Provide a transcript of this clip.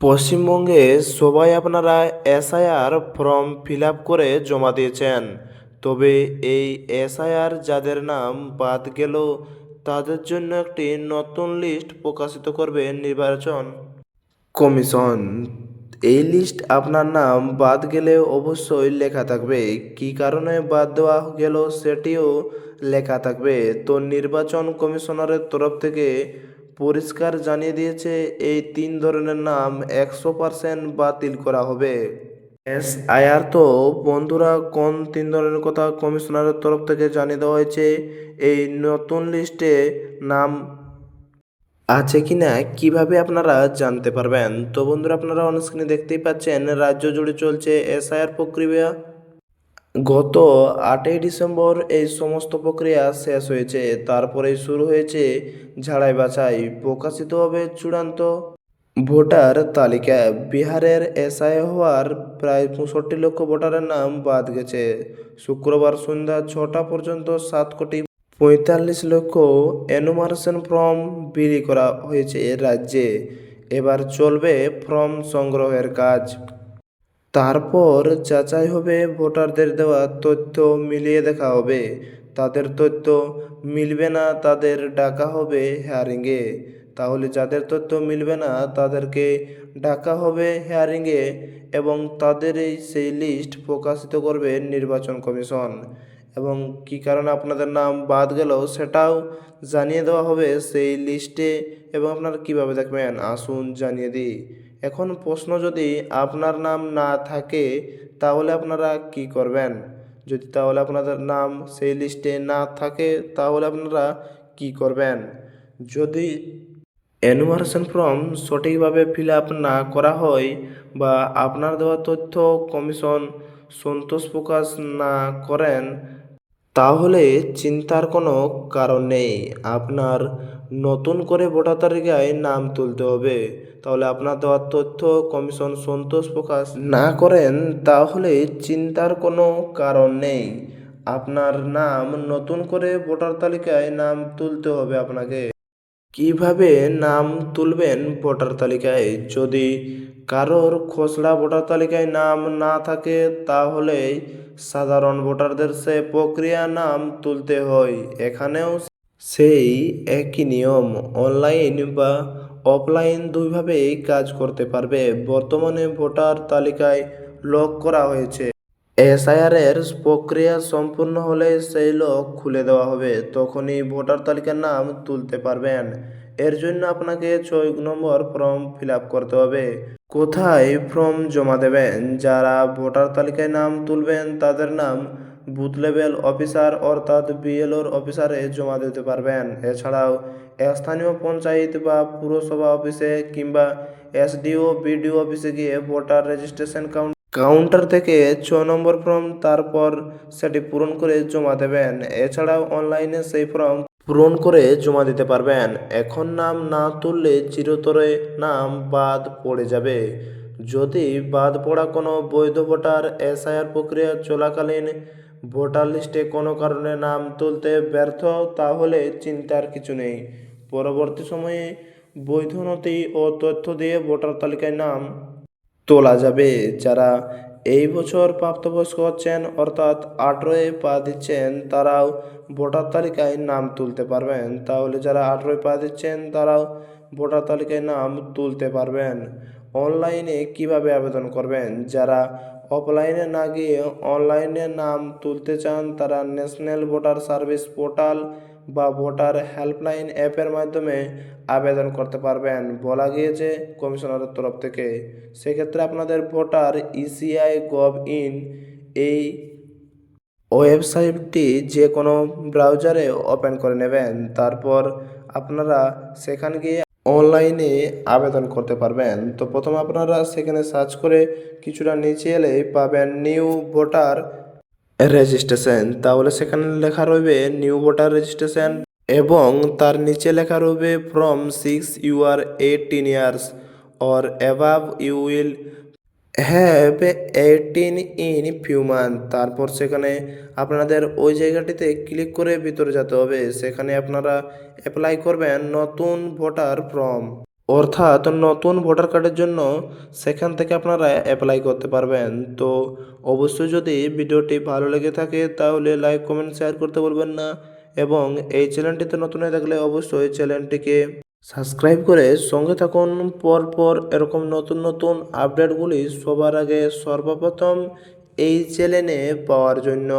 পশ্চিমবঙ্গে সবাই আপনারা এসআইআর ফর্ম ফিল করে জমা দিয়েছেন। তবে এই এসআইআর যাদের নাম বাদ গেল, তাদের জন্য একটি নতুন লিস্ট প্রকাশিত করবে নির্বাচন কমিশন। এই লিস্ট আপনার নাম বাদ গেলে অবশ্যই লেখা থাকবে। কী কারণে বাদ দেওয়া গেল সেটিও লেখা থাকবে। তো নির্বাচন কমিশনারের তরফ থেকে পরিষ্কার জানিয়ে দিয়েছে, এই তিন ধরনের নাম একশো পার্সেন্ট বাতিল করা হবে। এস আইআর তো, বন্ধুরা, কোন তিন ধরনের কথা কমিশনারের তরফ থেকে জানিয়ে দেওয়া হয়েছে, এই নতুন লিস্টে নাম আছে কি না কীভাবে আপনারা জানতে পারবেন? তো বন্ধুরা, আপনারা অনস্ক্রিনে দেখতেই পাচ্ছেন, রাজ্য জুড়ে চলছে এসআইআর প্রক্রিয়া। গত আটই ডিসেম্বর এই সমস্ত প্রক্রিয়া শেষ হয়েছে। তারপরেই শুরু হয়েছে ঝাড়াই বাছাই। প্রকাশিত হবে চূড়ান্ত ভোটার তালিকা। বিহারের এসআই হওয়ার প্রায় পঁয়ষট্টি লক্ষ ভোটারের নাম বাদ গেছে। শুক্রবার সন্ধ্যা ছটা পর্যন্ত সাত কোটি পঁয়তাল্লিশ লক্ষ এনুমারেশন ফর্ম বিলি করা হয়েছে রাজ্যে। এবার চলবে ফর্ম সংগ্রহের কাজ। তারপর যাচাই হবে ভোটারদের দেওয়া তথ্য মিলিয়ে দেখা হবে। তাদের তথ্য মিলবে না, তাদের ডাকা হবে হেয়ারিংয়ে তাহলে যাদের তথ্য মিলবে না, তাদেরকে ডাকা হবে হেয়ারিংয়ে এবং তাদের এই সেই লিস্ট প্রকাশিত করবে নির্বাচন কমিশন। এবং কী কারণে আপনাদের নাম বাদ গেল সেটাও জানিয়ে দেওয়া হবে সেই লিস্টে এবং আপনারা কীভাবে দেখবেন? আসুন জানিয়ে দিই। এখন প্রশ্ন যদি আপনার নাম না থাকে তাহলে আপনারা কি করবেন? যদি তাহলে আপনাদের নাম সেই লিস্টে না থাকে তাহলে আপনারা কি করবেন? যদি এনুমারেশন ফর্ম সঠিকভাবে ফিল আপ না করা হয় বা আপনার দেওয়া তথ্য কমিশন সন্তোষ প্রকাশ না করেন তাহলে চিন্তার কোনো কারণ নেই। আপনার নতুন করে ভোটার তালিকায় নাম তুলতে হবে। তাহলে আপনার দেওয়ার তথ্য কমিশন সন্তোষ প্রকাশ না করেন, তাহলে চিন্তার কোনো কারণ নেই। আপনার নাম নতুন করে ভোটার তালিকায় নাম তুলতে হবে আপনাকে। কীভাবে নাম তুলবেন ভোটার তালিকায়? যদি কারোর খসড়া ভোটার তালিকায় নাম না থাকে, তাহলে সাধারণ ভোটারদের সে প্রক্রিয়া নাম তুলতে হয়। এখানেও সেই একই নিয়ম। অনলাইন বা অফলাইন দুইভাবেই কাজ করতে পারবে। বর্তমানে ভোটার তালিকায় লক করা হয়েছে। এসআইআর এর প্রক্রিয়া সম্পূর্ণ হলে সেই লোক খুলে দেওয়া হবে। তখনই ভোটার তালিকার নাম তুলতে পারবেন। এর জন্য আপনাকে ছয় নম্বর ফর্ম ফিল করতে হবে। কোথায় ফর্ম জমা দেবেন? যারা ভোটার তালিকায় নাম তুলবেন, তাদের নাম বুথ লেভেল অফিসার অর্থাৎ বিএলওর অফিসারে জমা দিতে পারবেন। এছাড়াও স্থানীয় পঞ্চায়েত বা পুরসভা অফিসে কিংবা এসডিও, বিডিও অফিসে গিয়ে ভোটার রেজিস্ট্রেশন কাউন্ট কাউন্টার থেকে ছ নম্বর ফর্ম তারপর সেটি পূরণ করে জমা দেবেন। এছাড়াও অনলাইনে সেই ফর্ম পূরণ করে জমা দিতে পারবেন। এখন নাম না তুললে চিরতরে নাম বাদ পড়ে যাবে। যদি বাদ পড়া কোনো বৈধ ভোটার এসআইআর প্রক্রিয়া চলাকালীন ভোটার লিস্টে কোনো কারণে নাম তুলতে ব্যর্থ, তাহলে চিন্তার কিছু নেই। পরবর্তী সময়ে বৈধ নথি ও তথ্য দিয়ে ভোটার তালিকায় নাম তোলা যাবে। যারা এই বছর প্রাপ্তবয়স্ক হচ্ছেন, অর্থাৎ আঠেরোয় পা দিচ্ছেন, তারাও ভোটার তালিকায় নাম তুলতে পারবেন। তাহলে যারা আঠেরোয় পা দিচ্ছেন, তারাও ভোটার তালিকায় নাম তুলতে পারবেন। অনলাইনে কীভাবে আবেদন করবেন? যারা অফলাইনে না গিয়ে অনলাইনে নাম তুলতে চান, তারা ন্যাশনাল ভোটার সার্ভিস পোর্টাল বা ভোটার হেল্পলাইন অ্যাপের মাধ্যমে আবেদন করতে পারবেন। বলা গিয়েছে কমিশনারের তরফ থেকে। সেক্ষেত্রে আপনাদের ভোটার ইসিআই গভ ইন এই ওয়েবসাইটটি যে কোনো ব্রাউজারে ওপেন করে নেবেন। তারপর আপনারা সেখান গিয়ে অনলাইনে আবেদন করতে পারবেন। তো প্রথমে আপনারা সেখানে সার্চ করে কিছুটা নিচে এলে পাবেন নিউ ভোটার রেজিস্ট্রেশন তাহলে সেখানে লেখা রইবে নিউ ভোটার রেজিস্ট্রেশন এবং তার নিচে লেখা রইবে from six you are eighteen years or above you will have eighteen in few month তারপর সেখানে আপনাদের ওই জায়গাটিতে ক্লিক করে ভিতরে যেতে হবে। সেখানে আপনারা অ্যাপ্লাই করবেন নতুন ভোটার ফর্ম অর্থাৎ নতুন ভোটার কার্ডের জন্য সেখান থেকে আপনারা অ্যাপ্লাই করতে পারবেন। তো অবশ্যই যদি ভিডিওটি ভালো লেগে থাকে তাহলে লাইক কমেন্ট শেয়ার করতে বলবেন না এবং এই চ্যানেলটিতে নতুন হয়ে থাকলে অবশ্যই চ্যানেলটিকে সাবস্ক্রাইব করে সঙ্গে থাকুন। পরপর এরকম নতুন নতুন আপডেটগুলি সবার আগে সর্বপ্রথম এই চ্যানেলে পাওয়ার জন্য।